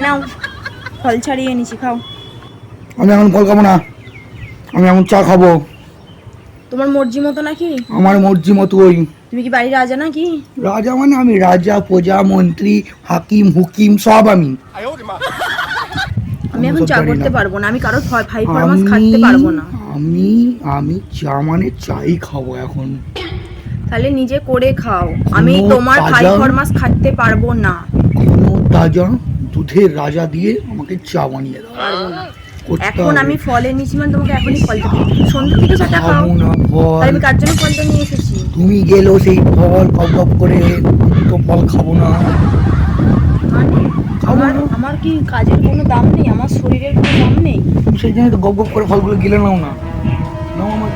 নাও ফল ছাড়িয়ে এনেছি খাও। আমি এখন ফল খাব না। আমি এখন চা খাব। তোমার মর্জি মতো নাকি আমার মর্জি মতোই তুমি কি বাড়ির রাজা নাকি রাজা মানে আমি রাজা প্রজা মন্ত্রী হাকিম হুকিম সব আমি। আমি এখন চা করতে পারব না আমি কারোর ফ- ফাই ফরমাস আমি পারব না। আমি আমি চা মানে চাই খাব এখন। তাহলে নিজে করে খাও। আমি তোমার ফাই তাজা- ফরমাস খাটতে পারব না। তাজা দুধের রাজা দিয়ে আমাকে চা বানিয়ে দাও। এখন আমি ফল এনেছি মানে তোমাকে এখনই ফলটা সন্ধ্যে থেকে চাটা খাও। ফল। আমি কার জন্য ফলটা নিয়ে এসেছি? তুমি গেলেও সেই ফল কপ করে তো ফল খাব না। মানে আমার আমার কি কাজের কোনো দাম নেই? আমার শরীরের কোনো দাম নেই? সেই জন্য তো গপ গপ করে ফলগুলো গিলে নাও না। নাও আমার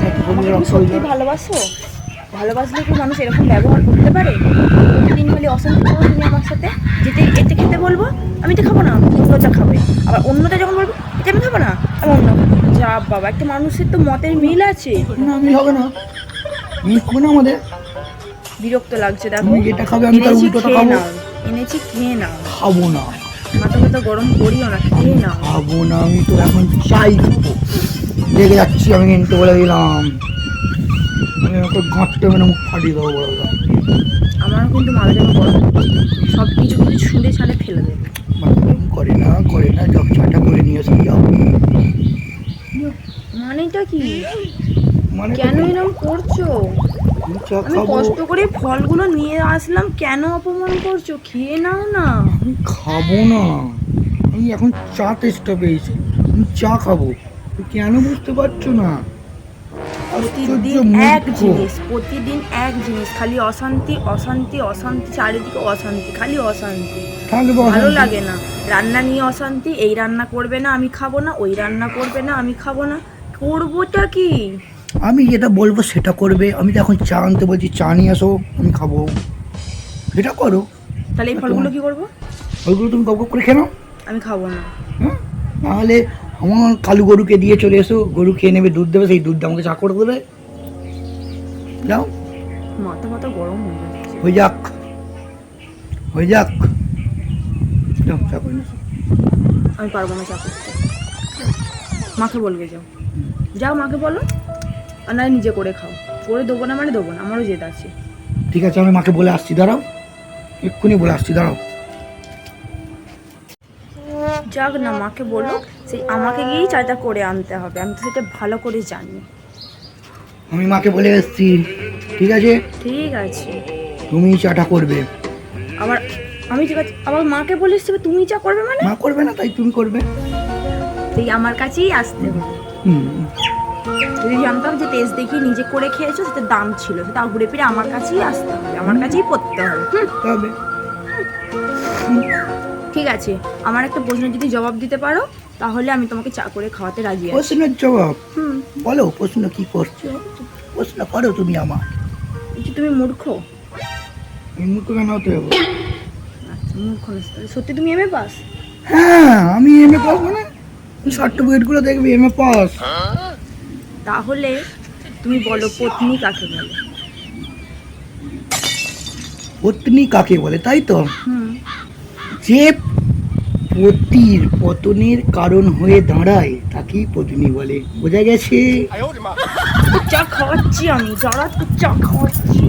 সত্যি ভালোবাসো? ভালোবাসলে কি মানুষ এরকম ব্যবহার করতে পারে? প্রতিদিন অশান্তি করো তুমি আমার সাথে? আমি তো খাব না অন্যটা খাবে আবার অন্যটা যখন বলব এটা আমি খাব না আমি অন্য। যা বাবা একটা মানুষের তো মতের মিল আছে। না আমি হবে না। মিস হবে না আমাদের। বিরক্ত লাগছে দেখো। যেটা খাবে আমি তার উল্টোটা খাব। নাও এনেছি খেয়ে নাও। খাব না। মাথা মাথা গরম করিও না খেয়ে নাও। খাব না আমি তো এখন চাই খাব। লেগে যাচ্ছি আমি কিন্তু বলে দিলাম। আমি ওকে গাঁটতে মানে মুখ ফাটিয়ে দেবো বলে দিলাম। আমারও কিন্তু মাথা গরম সব কিছু কিছু ছুঁড়ে ছাড়ে ফেলে দেবে বাথরুম করে না করে না জব চাটা করে নিয়ে এসে যাও মানেটা কি? কেন এরকম করছ? আমি কষ্ট করে ফলগুলো নিয়ে আসলাম কেন অপমান করছ? খেয়ে নাও না। আমি খাব না। আমি এখন চা টেস্টটা পেয়েছি। আমি চা খাব। কেন বুঝতে পারছ না? প্রতিদিন এক জিনিস প্রতিদিন এক জিনিস খালি অশান্তি অশান্তি অশান্তি চারিদিকে অশান্তি খালি অশান্তি। ভালো লাগে না। রান্না নিয়ে অশান্তি এই রান্না করবে না আমি খাব না ওই রান্না করবে না আমি খাব না। করবোটা কি? আমি যেটা বলব সেটা করবে। আমি তো এখন চা আনতে বলছি চা নিয়ে আসো আমি খাব। সেটা করো। তাহলে এই ফলগুলো কি করব? ওইগুলো তুমি গপ করে নাও। আমি খাব না। হ্যাঁ নাহলে আমার কালু গরুকে দিয়ে চলে এসো গরু খেয়ে নেবে দুধ দেবে সেই দুধ আমাকে চা করে দেবে। যাও। মাথা মাথা গরম হয়ে যাচ্ছে। হয়ে যাক। হয়ে যাক। যাও চা করে আমি পারব না চা করতে। মাকে বলবে যাও। যাও মাকে বলো। আর নয় নিজে করে খাও। করে দেবো না মানে দেবো না আমারও জেদ আছে। ঠিক আছে আমি মাকে বলে আসছি দাঁড়াও। এক্ষুনি বলে আসছি দাঁড়াও। যাক না মাকে বলো সেই আমাকে গিয়েই চাটা করে আনতে হবে আমি তো সেটা ভালো করে জানি। আমি মাকে বলে এসছি ঠিক আছে? ঠিক আছে। তুমি চাটা করবে। আবার আমি ঠিক আছে আবার মাকে বলে তবে তুমি চা করবে মানে? মা করবে না তাই তুমি করবে। সেই আমার কাছেই আসতে হবে। যদি জানতাম যে তেজ দেখিয়ে নিজে করে খেয়েছো সেটা দাম ছিল। সেটা ঘুরে ফিরে আমার কাছেই আসতে হবে আমার কাছেই পড়তে হবে। হুম, তবে। ঠিক আছে আমার একটা প্রশ্নের যদি জবাব দিতে পারো তাহলে আমি তোমাকে চা করে খাওয়াতে রাজি আছি। প্রশ্নের জবাব? হুম। বলো প্রশ্ন কি করছ? প্রশ্ন করো তুমি আমার। তুমি মূর্খ। আমি মুখ কেন হতে যাব? আচ্ছা মূর্খ সত্যি তুমি এমএ পাস হ্যাঁ আমি এম এ পাস মানে সার্টিফিকেটগুলো দেখবি এম এ পাস। তাহলে তুমি বলো পত্নী কাকে বলে? পত্নী কাকে বলে তাই তো? যে পতির পতনের কারণ হয়ে দাঁড়ায় তাকেই পত্নী বলে। বোঝা গেছে? চা খাওয়াচ্ছি আমি যারা তো চা খাওয়াচ্ছি।